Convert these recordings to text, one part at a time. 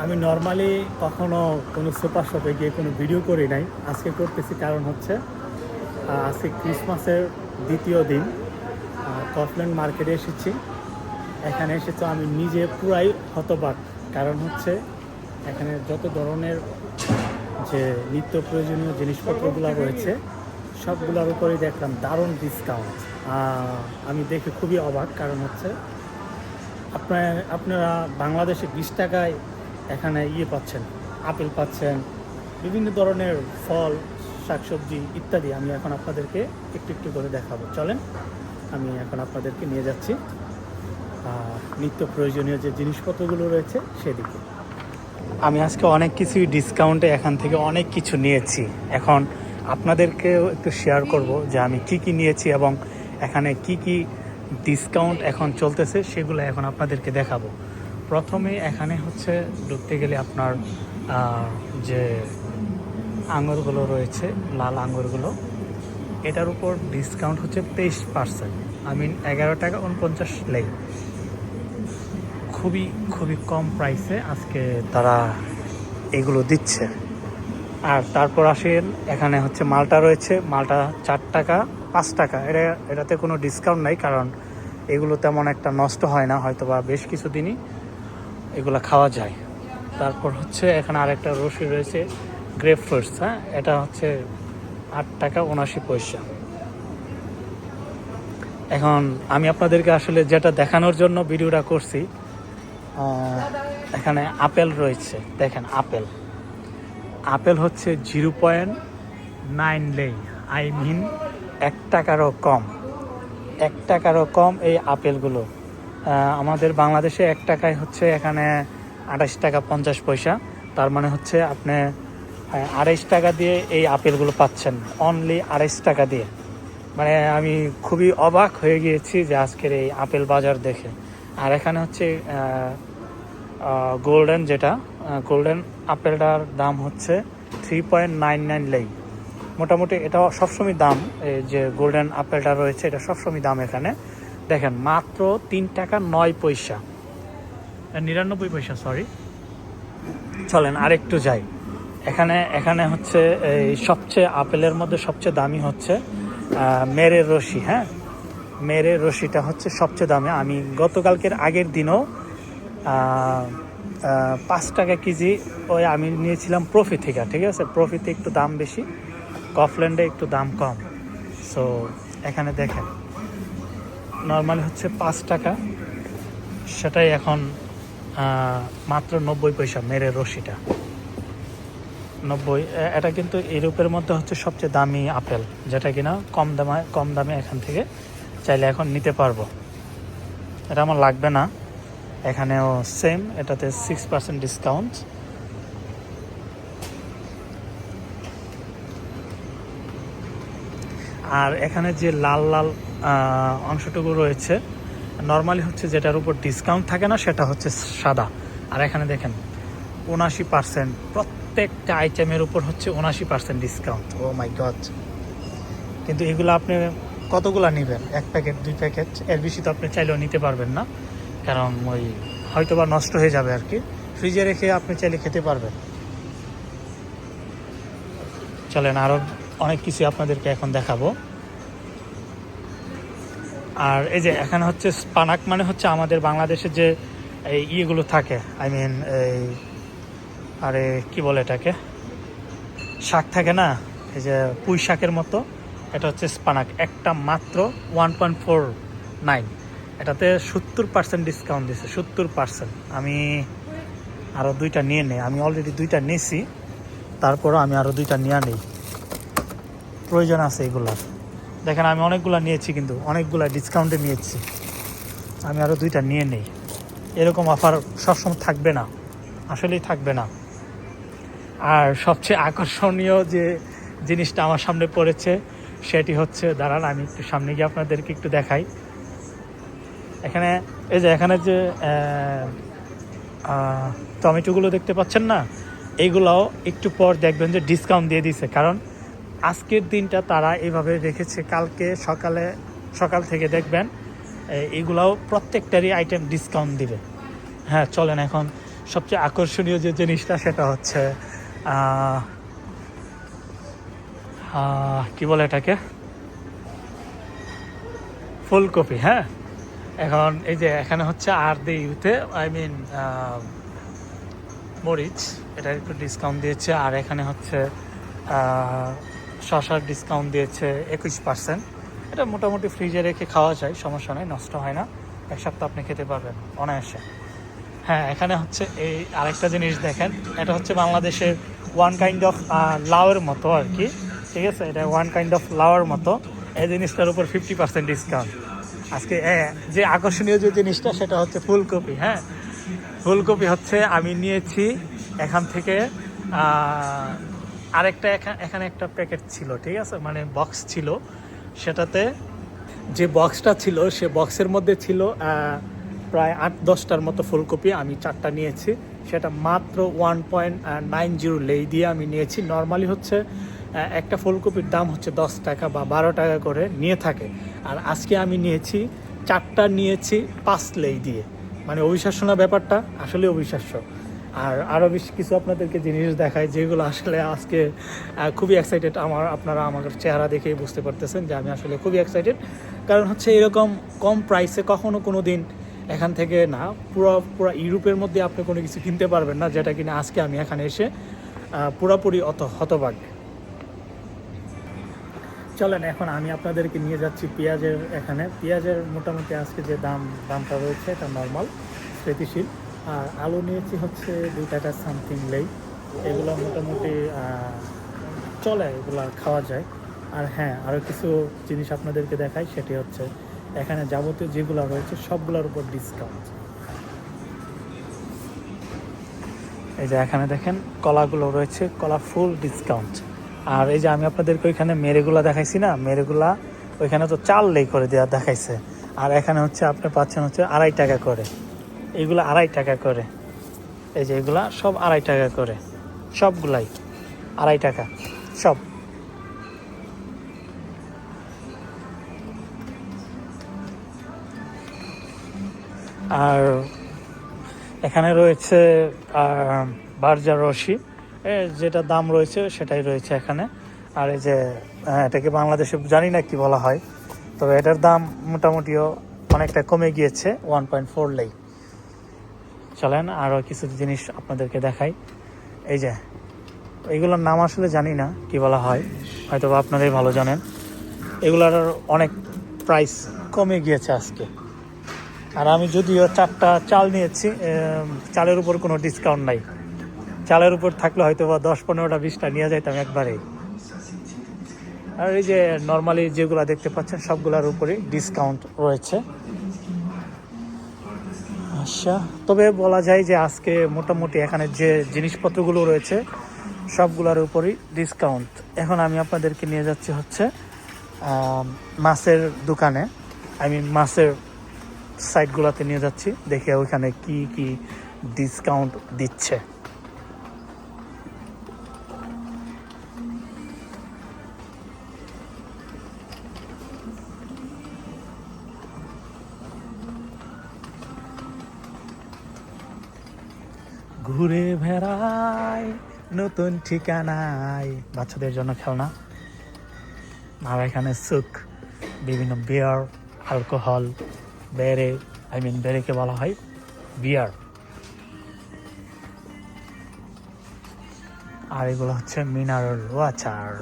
আমি নর্মালি কখনো কোনো সুপার শপে গিয়ে কোনো ভিডিও করি নাই। আজকে করতেছি কারণ হচ্ছে আজকে ক্রিসমাসের দ্বিতীয় দিন। কফল্যান্ড মার্কেটে এসেছি। এখানে এসে তো আমি নিজে পুরাই হতবাক। কারণ হচ্ছে, এখানে যত ধরনের যে নিত্য প্রয়োজনীয় জিনিসপত্রগুলো রয়েছে, সবগুলোর উপরেই দেখলাম দারুণ ডিসকাউন্ট আমি দেখে খুবই অবাক। কারণ হচ্ছে, আপনার, আপনারা বাংলাদেশে বিশ টাকায় এখানে ইয়ে পাচ্ছেন, আপেল পাচ্ছেন, বিভিন্ন ধরনের ফল, শাকসবজি ইত্যাদি আমি এখন আপনাদেরকে একটু একটু করে দেখাবো। চলেন, আমি এখন আপনাদেরকে নিয়ে যাচ্ছি। নিত্য প্রয়োজনীয় যে জিনিসপত্রগুলো রয়েছে সেদিকে। আমি আজকে অনেক কিছুই ডিসকাউন্টে এখান থেকে অনেক কিছু নিয়েছি। এখন আপনাদেরকেও একটু শেয়ার করব যে আমি কি কি নিয়েছি এবং এখানে কি কি ডিসকাউন্ট এখন চলতেছে সেগুলো এখন আপনাদেরকে দেখাবো। প্রথমে এখানে হচ্ছে ঢুকতে গেলে আপনার যে আঙুরগুলো রয়েছে, লাল আঙুরগুলো, এটার উপর ডিসকাউন্ট হচ্ছে তেইশ পার্সেন্ট আই মিন এগারো টাকা উনপঞ্চাশ লেই। খুবই খুবই কম প্রাইসে আজকে তারা এগুলো দিচ্ছে। আর তারপর আসেন, এখানে হচ্ছে মালটা রয়েছে, মালটা চার টাকা, পাঁচ টাকা। এটা, এটাতে কোনো ডিসকাউন্ট নাই, কারণ এগুলো তেমন একটা নষ্ট হয় না হয়তো বা বেশ কিছুদিনই। এগুলো খাওয়া যায়। তারপর হচ্ছে এখানে আরেকটা রসি রয়েছে গ্রেপ ফ্রুটস হ্যাঁ? এটা হচ্ছে আট টাকা উনাশি পয়সা। এখন আমি আপনাদেরকে আসলে যেটা দেখানোর জন্য ভিডিওটা করছি এখানে আপেল রয়েছে। দেখেন, আপেল। আপেল হচ্ছে জিরো পয়েন্ট নাইন লেই আই মিন এক টাকারও কম। এক টাকারও কম এই আপেলগুলো। আমাদের বাংলাদেশে এক টাকায় হচ্ছে এখানে আঠাশ টাকা পঞ্চাশ পয়সা। তার মানে হচ্ছে আপনি আড়াইশ টাকা দিয়ে এই আপেলগুলো পাচ্ছেন। অনলি আড়াইশ টাকা দিয়ে। মানে আমি খুবই অবাক হয়ে গিয়েছি যে আজকের এই আপেল বাজার দেখে। আর এখানে হচ্ছে গোল্ডেন যেটা গোল্ডেন আপেলটার দাম হচ্ছে থ্রি পয়েন্ট নাইন নাইন লেই। মোটামুটি এটা সবসময় দাম, এই যে গোল্ডেন আপেলটা রয়েছে, এটা সবসময় দাম এখানে। দেখেন, মাত্র তিন টাকা নয় পয়সা। নিরানব্বই পয়সা সরি চলেন, আরেকটু যাই। এখানে এখানে হচ্ছে এই সবচেয়ে আপেলের মধ্যে সবচেয়ে দামি হচ্ছে মেরের রশি হ্যাঁ? মেরের রশিটা হচ্ছে সবচেয়ে দামি। আমি গতকালকের আগের দিনও পাঁচ টাকা কেজি ওই আমি নিয়েছিলাম প্রফি থেকে, ঠিক আছে? প্রফিতে একটু দাম বেশি কফল্যান্ডে একটু দাম কম। সো এখানে দেখেন। নর্মালি হচ্ছে পাঁচ টাকা। সেটাই এখন মাত্র নব্বই পয়সা মেরে রশিটা। নব্বই এটা কিন্তু ইউরোপের মধ্যে হচ্ছে সবচেয়ে দামি আপেল, যেটা কিনা কম দামে কম দামে এখান থেকে চাইলে এখন নিতে পারব। এটা আমার লাগবে না। এখানেও সেম এটাতে সিক্স পার্সেন্ট ডিসকাউন্ট আর এখানে যে লাল লাল অংশটুকু রয়েছে। নর্মালি হচ্ছে যেটার উপর ডিসকাউন্ট থাকে না, সেটা হচ্ছে সাদা। আর এখানে দেখেন উনাশি পার্সেন্ট প্রত্যেকটা আইটেমের উপর হচ্ছে উনাশি percent discount oh my god কিন্তু এগুলো আপনি কতগুলো নেবেন? এক প্যাকেট, দুই প্যাকেট, এর বেশি তো আপনি চাইলেও নিতে পারবেন না। কারণ ওই হয়তো বা নষ্ট হয়ে যাবে আর কি। ফ্রিজে রেখে আপনি চাইলে খেতে পারবেন। চলেন আরও অনেক কিছু আপনাদেরকে এখন দেখাবো। আর এই যে এখানে হচ্ছে স্পানাক মানে হচ্ছে আমাদের বাংলাদেশে যে এই ইয়েগুলো থাকে আই মিন এই আরে কি বলে এটাকে? শাক থাকে না? এই যে পুঁই শাকের মতো, এটা হচ্ছে স্পানাক, একটা মাত্র ওয়ান পয়েন্ট ফোর নাইন এটাতে সত্তর পার্সেন্ট ডিসকাউন্ট দিছে, সত্তর পার্সেন্ট আমি আরও দুইটা নিয়ে নেই, আমি অলরেডি দুইটা নিয়েছি তারপরও আমি আরও দুইটা নিয়ে নেই। প্রয়োজন আছে এগুলার। দেখেন, আমি অনেকগুলো নিয়েছি কিন্তু, অনেকগুলো ডিসকাউন্টে নিয়েছি। আমি আরও দুইটা নিয়ে নেই। এরকম অফার সবসময় থাকবে না, আসলেই থাকবে না। আর সবচেয়ে আকর্ষণীয় যে জিনিসটা আমার সামনে পড়েছে, সেটি হচ্ছে, দাঁড়ান, আমি একটু সামনে গিয়ে আপনাদেরকে একটু দেখাই। এখানে, এই যে এখানে যে টমেটোগুলো দেখতে পাচ্ছেন না? এইগুলাও একটু পর দেখবেন যে ডিসকাউন্ট দিয়ে দিছে কারণ আজকের দিনটা তারা এভাবে রেখেছে। কালকে সকালে, সকাল থেকে দেখবেন এগুলাও প্রত্যেকটারই আইটেম ডিসকাউন্ট দিবে। হ্যাঁ চলেন এখন। সবচেয়ে আকর্ষণীয় যে জিনিসটা সেটা হচ্ছে কি বলে এটাকে? ফুলকপি হ্যাঁ? এখন এই যে এখানে হচ্ছে আর দি ইউতে আই মিন মরিচ এটা একটু ডিসকাউন্ট দিয়েছে। আর এখানে হচ্ছে শশার ডিসকাউন্ট দিয়েছে একুশ পার্সেন্ট এটা মোটামুটি ফ্রিজে রেখে খাওয়া যায়, সমস্যা নেই, নষ্ট হয় না। এক সপ্তাহ আপনি খেতে পারবেন, অনায়াসে। হ্যাঁ এখানে হচ্ছে এই আরেকটা জিনিস দেখেন, এটা হচ্ছে বাংলাদেশের ওয়ান কাইন্ড অফ লাউয়ের মতো আর কি। ঠিক আছে? এটা ওয়ান কাইন্ড অফ লাউয়ের মতো। এই জিনিসটার উপর ফিফটি পার্সেন্ট ডিসকাউন্ট আজকে যে আকর্ষণীয় যে জিনিসটা, সেটা হচ্ছে ফুলকপি হ্যাঁ? ফুলকপি হচ্ছে আমি নিয়েছি এখান থেকে আরেকটা এখা- এখানে একটা প্যাকেট ছিল, ঠিক আছে? মানে বক্স ছিল। সেটাতে যে বক্সটা ছিল, সে বক্সের মধ্যে ছিল প্রায় আট দশটার মতো ফুলকপি আমি চারটা নিয়েছি। সেটা মাত্র ওয়ান পয়েন্ট নাইন জিরো লেই দিয়ে আমি নিয়েছি। নর্মালি হচ্ছে একটা ফুলকপির দাম হচ্ছে দশ টাকা বা বারো টাকা করে নিয়ে থাকে। আর আজকে আমি নিয়েছি, চারটা নিয়েছি পাঁচ লেই দিয়ে। মানে অবিশ্বাস্য না ব্যাপারটা? আসলে অবিশ্বাস্য। আর আরও বেশ কিছু আপনাদেরকে জিনিস দেখায় যেগুলো আসলে আজকে খুবই এক্সাইটেড আমার, আপনারা আমার চেহারা দেখেই বুঝতে পারতেছেন যে আমি আসলে খুবই এক্সাইটেড কারণ হচ্ছে এরকম কম প্রাইসে কখনো কোনো দিন এখান থেকে না, পুরো পুরো ইউরোপের মধ্যে আপনি কোনো কিছু কিনতে পারবেন না, যেটা কিনা আজকে আমি এখানে এসে পুরোপুরি অত, হতবাক। চলেন, এখন আমি আপনাদেরকে নিয়ে যাচ্ছি পেঁয়াজের এখানে। পেঁয়াজের মোটামুটি আজকে যে দাম, দামটা রয়েছে এটা নর্মাল স্থিতিশীল আর আলু নিয়েছি হচ্ছে দুই টাকা সামথিং লেই। এগুলো মোটামুটি চলে, এগুলো খাওয়া যায়। আর হ্যাঁ আরও কিছু জিনিস আপনাদেরকে দেখাই, সেটি হচ্ছে এখানে যাবতীয় যেগুলো রয়েছে, সবগুলোর উপর ডিসকাউন্ট এই যে এখানে দেখেন, কলাগুলো রয়েছে, কলা ফুল ডিসকাউন্ট আর এই যে আমি আপনাদেরকে ওইখানে মেরেগুলা দেখাইছি না, মেরেগুলা ওইখানে তো চাল লেই করে দেওয়া দেখাইছে। আর এখানে হচ্ছে, আপনি পাচ্ছেন হচ্ছে আড়াই টাকা করে। এগুলো আড়াই টাকা করে। এই যে এগুলা সব আড়াই টাকা করে। সবগুলাই আড়াই টাকা, সব। আর এখানে রয়েছে বার্জার রশি। যেটা দাম রয়েছে সেটাই রয়েছে এখানে। আর এই যে এটাকে বাংলাদেশে জানি না কি বলা হয়। তবে এটার দাম মোটামুটিও অনেকটা কমে গিয়েছে ওয়ান পয়েন্ট ফোর লেই। চলেন আরও কিছু জিনিস আপনাদেরকে দেখাই। এই যে, এগুলোর নাম আসলে জানি না কি বলা হয় হয়তো বা আপনারাই ভালো জানেন। এগুলোর অনেক প্রাইস কমে গিয়েছে আজকে। আর আমি যদিও চারটা চাল নিয়েছি চালের উপর কোনো ডিসকাউন্ট নাই। চালের উপর থাকলে হয়তো বা দশ পনেরোটা, বিশটা নিয়ে যাইতাম একবারেই। আর এই যে নর্মালি যেগুলো দেখতে পাচ্ছেন, সবগুলোর উপরেই ডিসকাউন্ট রয়েছে। আচ্ছা তবে বলা যায় যে আজকে মোটামুটি এখানে যে জিনিসপত্রগুলো রয়েছে, সবগুলোর উপরই ডিসকাউন্ট এখন আমি আপনাদেরকে নিয়ে যাচ্ছি হচ্ছে মাছের দোকানে। আমি মাছের সাইটগুলোতে নিয়ে যাচ্ছি, দেখে ওইখানে কি কি ডিসকাউন্ট দিচ্ছে। ঘুরে বেড়াই, নতুন ঠিকানায়। বাচ্চাদের জন্য খেলনা। আর এখানে সুখ, বিভিন্ন বিয়ার অ্যালকোহল বেড়ে আই মিন বেড়েকে বলা হয় বিয়ার আর এগুলো হচ্ছে মিনারেল ওয়াটার।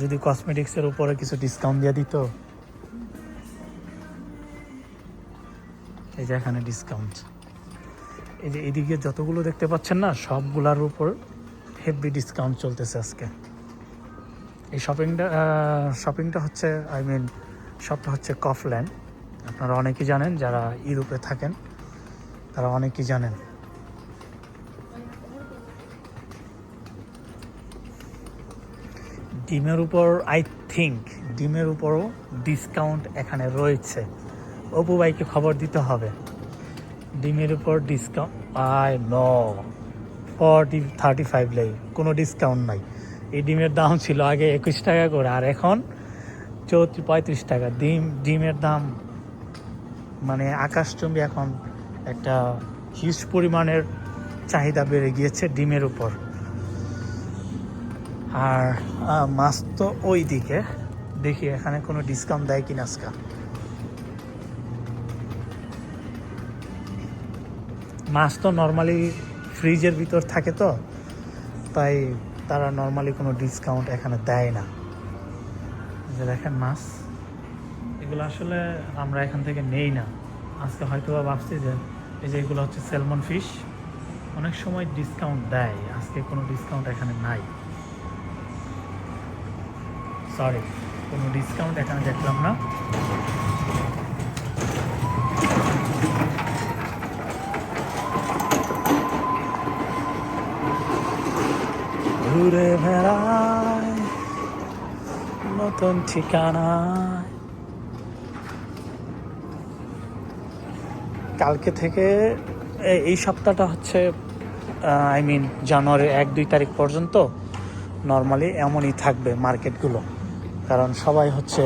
যদি কসমেটিক্সের উপরে কিছু ডিসকাউন্ট দিয়ে দিত এই যে এখানে ডিসকাউন্ট এই যে এদিকে যতগুলো দেখতে পাচ্ছেন না, সবগুলোর উপর হেভি ডিসকাউন্ট চলতেছে আজকে। এই শপিংটা শপিংটা হচ্ছে আই মিন শপটা হচ্ছে কফল্যান্ড আপনারা অনেকেই জানেন, যারা ইউরোপে থাকেন, তারা অনেকেই জানেন। ডিমের উপর আই থিঙ্ক ডিমের উপরও ডিসকাউন্ট এখানে রয়েছে। অপু ভাইকে খবর দিতে হবে। ডিমের উপর ডিসকাউন্ট আই ন। ফর্টি থার্টি ফাইভ লাই, কোনো ডিসকাউন্ট নাই। এই ডিমের দাম ছিল আগে একুশ টাকা করে, আর এখন চৌত্রিশ পঁয়ত্রিশ টাকা। ডিম, ডিমের দাম মানে আকাশচুম্বী এখন একটা হিউজ পরিমাণের চাহিদা বেড়ে গিয়েছে ডিমের উপর। আর মাছ তো ওই দিকে দেখি এখানে কোনো ডিসকাউন্ট দেয় কিনা আজকা। মাছ তো নর্মালি ফ্রিজের ভিতর থাকে তো, তাই তারা নর্মালি কোনো ডিসকাউন্ট এখানে দেয় না। যে দেখেন মাছ, এগুলো আসলে আমরা এখান থেকে নেই না। আজকে হয়তো বা ভাবছি যে এই যে এগুলো হচ্ছে স্যালমন ফিশ অনেক সময় ডিসকাউন্ট দেয়, আজকে কোনো ডিসকাউন্ট এখানে নাই। সরি কোনো ডিসকাউন্ট এখানে দেখলাম না। ঘুরে বেড়ায়, নতুন ঠিকানায়। কালকে থেকে এই সপ্তাহটা হচ্ছে আই মিন জানুয়ারির এক, দুই তারিখ পর্যন্ত নর্মালি এমনই থাকবে মার্কেটগুলো। কারণ সবাই হচ্ছে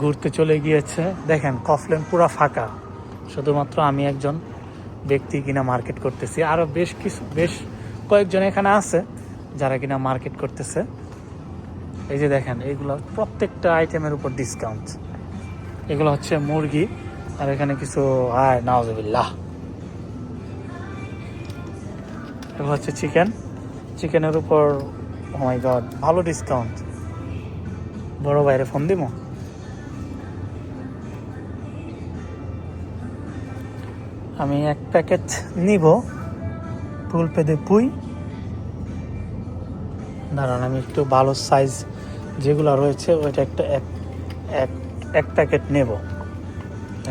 ঘুরতে চলে গিয়েছে। দেখেন কফলেন পুরো ফাঁকা। শুধুমাত্র আমি একজন ব্যক্তি কিনা মার্কেট করতেছি। আরও বেশ কিছু, বেশ কয়েকজন এখানে আছে। যারা কিনা মার্কেট করতেছে। এই যে দেখেন, এগুলো প্রত্যেকটা আইটেমের উপর ডিসকাউন্ট এগুলো হচ্ছে মুরগি, আর এখানে কিছু, আয় নাওজবিল্লাহ এগুলো হচ্ছে চিকেন চিকেনের উপর মাই গড ভালো ডিসকাউন্ট বড় বাইরে ফোন দিব আমি এক প্যাকেট নিব। ফুল পেদে পুই। দাঁড়ান, আমি একটু ভালো সাইজ যেগুলো রয়েছে, ওইটা একটা এক এক এক প্যাকেট নেব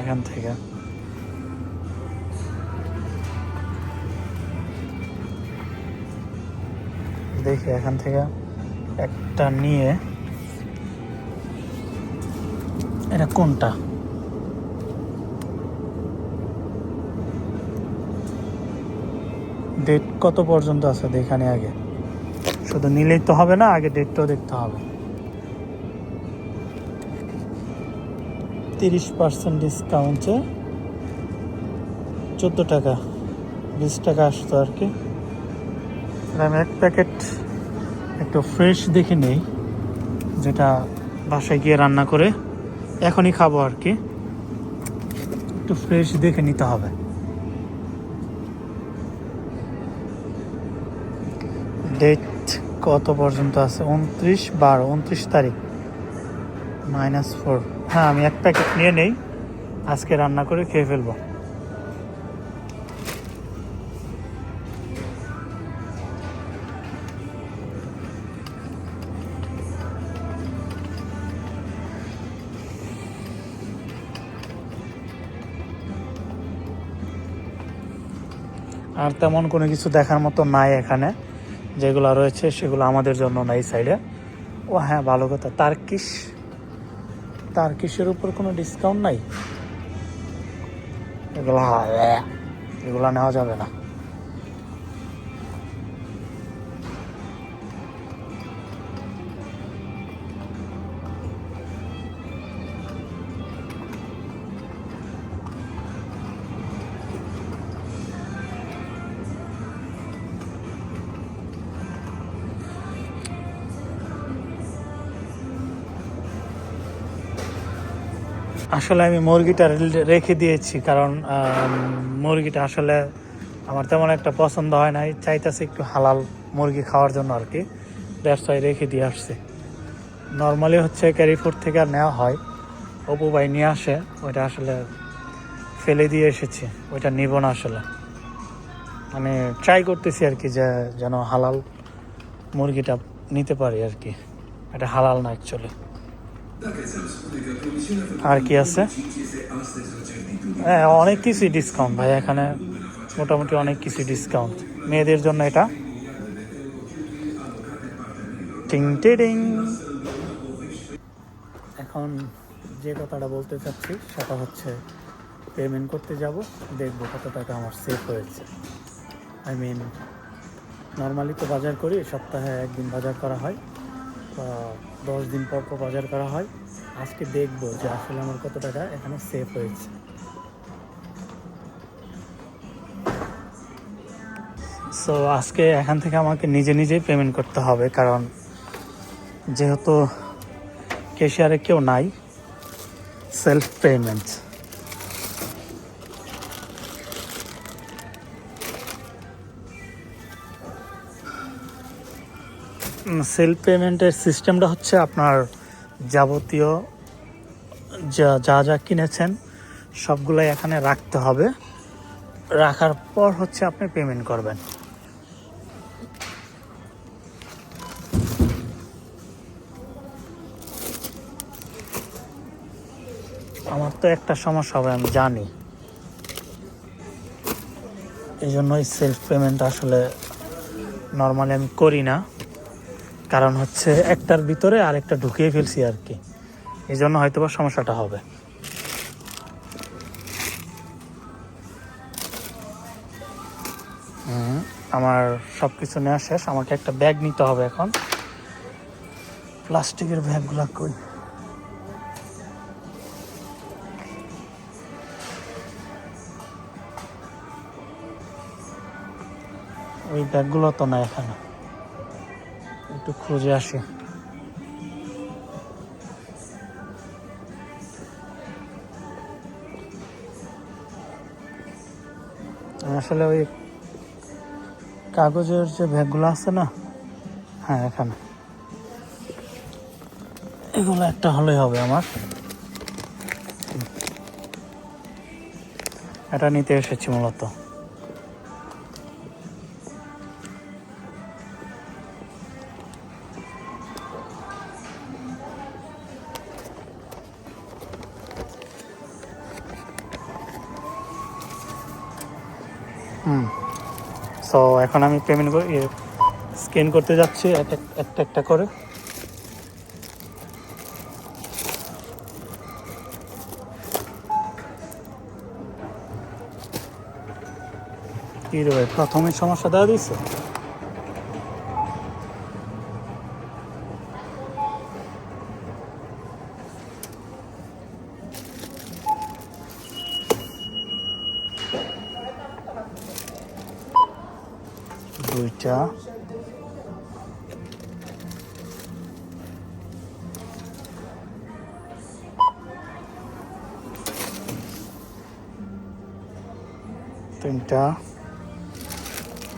এখান থেকে। দেখি এখান থেকে একটা নিয়ে, এটা কোনটা? ডেট কত পর্যন্ত আছে দেখানে আগে। শুধু নিলেই তো হবে না, আগে ডেটটাও দেখতে হবে। তিরিশ পার্সেন্ট ডিসকাউন্টে চোদ্দ টাকা, বিশ টাকা আসতো আর কি। আমি এক প্যাকেট একটু ফ্রেশ দেখে নেই, যেটা বাসায় গিয়ে রান্না করে এখনই খাব আর কি। একটু ফ্রেশ দেখে নিতে হবে। ডেট কত পর্যন্ত আছে? উনত্রিশ বারো, উনত্রিশ তারিখ। Minus four. হ্যাঁ আমি এক প্যাকেট নিয়ে নেই। আজকে রান্না করে খেয়ে ফেলব। আর তেমন কোনো কিছু দেখার মতো নাই এখানে। যেগুলো রয়েছে সেগুলো আমাদের জন্য না এই সাইডে। ও হ্যাঁ ভালো কথা। তার্কিশ? তার্কিশের উপর কোনো ডিসকাউন্ট নাই? এগুলো হ্যাঁ, এগুলো নেওয়া যাবে না। আসলে আমি মুরগিটা রেখে দিয়েছি, কারণ মুরগিটা আসলে আমার তেমন একটা পছন্দ হয় নাই। চাইতেছি একটু হালাল মুরগি খাওয়ার জন্য আর কি। ওয়াই রেখে দিয়ে আসছে। নর্মালি হচ্ছে ক্যারিফুড থেকে আর নেওয়া হয়। অপু ভাই নিয়ে আসে, ওইটা আসলে ফেলে দিয়ে এসেছি। ওইটা নিব না আসলে। মানে ট্রাই করতেছি আর কি যে, যেন হালাল মুরগিটা নিতে পারি আর কি। এটা হালাল না অ্যাকচুয়ালি আর কি আছে? হ্যাঁ অনেক কিছুই ডিসকাউন্ট ভাই, এখানে মোটামুটি অনেক কিছু ডিসকাউন্ট মেয়েদের জন্য এটা। এখন যে কথাটা বলতে চাচ্ছি, সেটা হচ্ছে পেমেন্ট করতে যাব, দেখব কত টাকা আমার সেভ হয়েছে। আই মিন নর্মালি তো বাজার করি, সপ্তাহে একদিন বাজার করা হয়। দশ দিন পর পর বাজার করা হয়। আজকে দেখব যে আসলে আমার কত টাকা এখানে সেফ হয়েছে। সো আজকে এখান থেকে আমাকে নিজে নিজেই পেমেন্ট করতে হবে, কারণ যেহেতু ক্যাশিয়ারে কেউ নাই সেলফ পেমেন্ট সেলফ পেমেন্টের সিস্টেমটা হচ্ছে আপনার যাবতীয় যা যা যা কিনেছেন, সবগুলাই এখানে রাখতে হবে। রাখার পর হচ্ছে আপনি পেমেন্ট করবেন। আমার তো একটা সমস্যা হবে, আমি জানি। এই জন্যই সেলফ পেমেন্ট আসলে নর্মালি আমি করি না। কারণ হচ্ছে একটার ভিতরে আরেকটা ঢুকিয়ে ফেলছি আর কি। এই জন্য হয়তো বা সমস্যাটা হবে। আমার সব কিছু নেওয়া শেষ। আমাকে একটা ব্যাগ নিতে হবে এখন। প্লাস্টিকের ব্যাগগুলো কই? ওই ব্যাগগুলো তো না এখানে। একটু খুঁজে আসি। আসলে ওই কাগজের যে ব্যাগগুলো আছে না হ্যাঁ এখানে। এগুলো একটা হলেই হবে আমার। এটা নিতে এসেছি মূলত। এখন আমি পেমেন্ট করে স্ক্যান করতে যাচ্ছি এক এক- একটা একটা করে। কি রে ভাই, প্রথমে সমস্যা দেওয়া দিয়েছে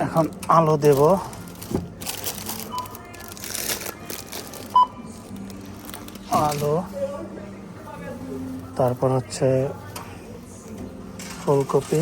এখন আলো দেব। আলো। তারপর হচ্ছে ফুলকপি।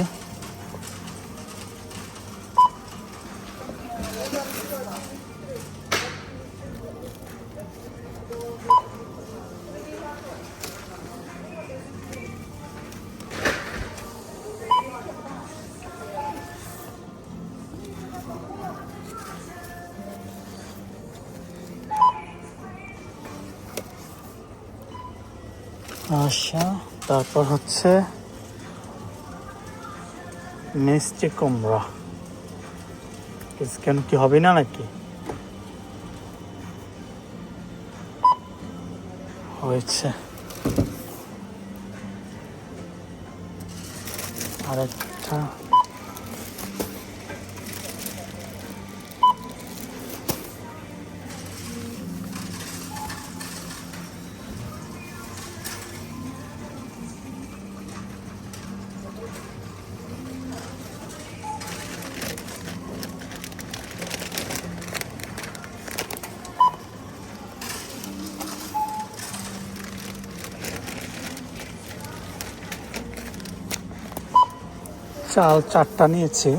তারপর হচ্ছে মিষ্টি কুমড়া। কেন কি হবে না নাকি? হয়েছে। আরেকটা। চাল চারটা নিয়েছি।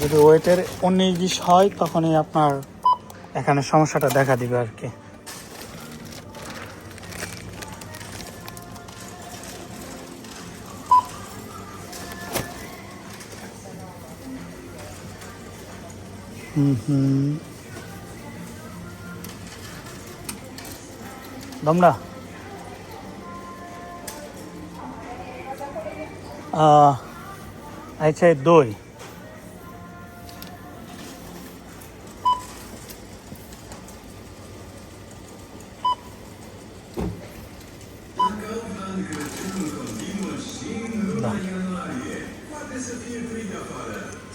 যদি ওয়েটের বিশ হয়, তখনই আপনার এখানে সমস্যাটা দেখা দিবে আর কি। হুম। দমরা। আহ, আচ্ছা দই।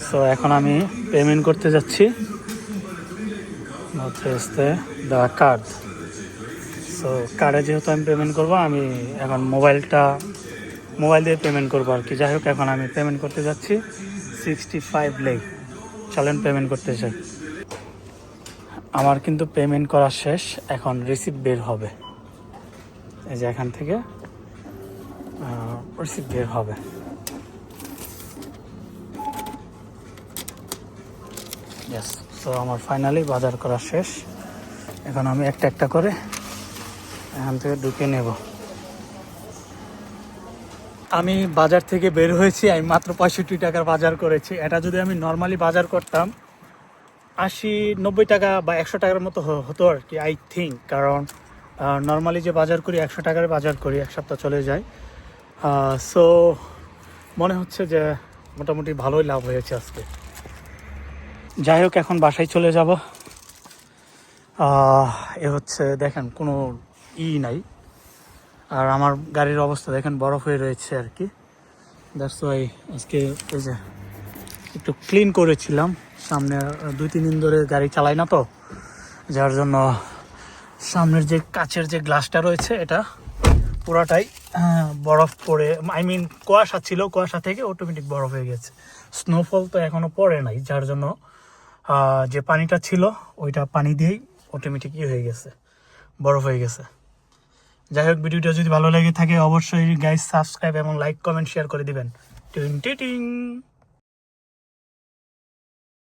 সো এখন আমি পেমেন্ট করতে যাচ্ছি। হচ্ছে দ্য কার্ড সো কার্ডে যেহেতু আমি পেমেন্ট করব আমি এখন মোবাইলটা মোবাইল দিয়ে পেমেন্ট করব আর কি। যাই হোক, এখন আমি পেমেন্ট করতে যাচ্ছি। সিক্সটি ফাইভ লেগ চলেন পেমেন্ট করতে চাই আমার কিন্তু পেমেন্ট করা শেষ। এখন রিসিপ্ট বের হবে। এই যে এখান থেকে রিসিপ্ট বের হবে। সো আমার ফাইনালি বাজার করা শেষ। এখন আমি একটা একটা করে এখান থেকে ঢুকে নেব। আমি বাজার থেকে বের হয়েছি, আমি মাত্র পঁয়ষট্টি টাকার বাজার করেছি। এটা যদি আমি নর্মালি বাজার করতাম, আশি, নব্বই টাকা বা একশো টাকার মতো হতো আর কি আই থিঙ্ক কারণ নর্মালি যে বাজার করি, একশো টাকার বাজার করি, এক সপ্তাহ চলে যায়। সো মনে হচ্ছে যে মোটামুটি ভালোই লাভ হয়েছে আজকে। যাই হোক, এখন বাসায় চলে যাব। এ হচ্ছে, দেখেন, কোনো ই নাই। আর আমার গাড়ির অবস্থা দেখেন বরফ হয়ে রয়েছে আর কি। দ্যাটস ওয়াই আজকে এই যে একটু ক্লিন করেছিলাম। সামনে দুই, তিন দিন ধরে গাড়ি চালাই না তো। যার জন্য সামনের যে কাচের যে গ্লাসটা রয়েছে, এটা পুরাটাই বরফ পড়ে আই মিন কুয়াশা ছিল, কুয়াশা থেকে অটোমেটিক বরফ হয়ে গেছে। স্নোফল তো এখনও পড়ে নাই, যার জন্য যে পানিটা ছিল, ওইটা পানি দিয়েই অটোমেটিক ইয়ে হয়ে গেছে, বরফ হয়ে গেছে। যাই হোক, ভিডিওটা যদি ভালো লাগে থাকে, অবশ্যই গাইজ সাবস্ক্রাইব এবং লাইক কমেন্ট শেয়ার করে দিবেন। টিং টিং।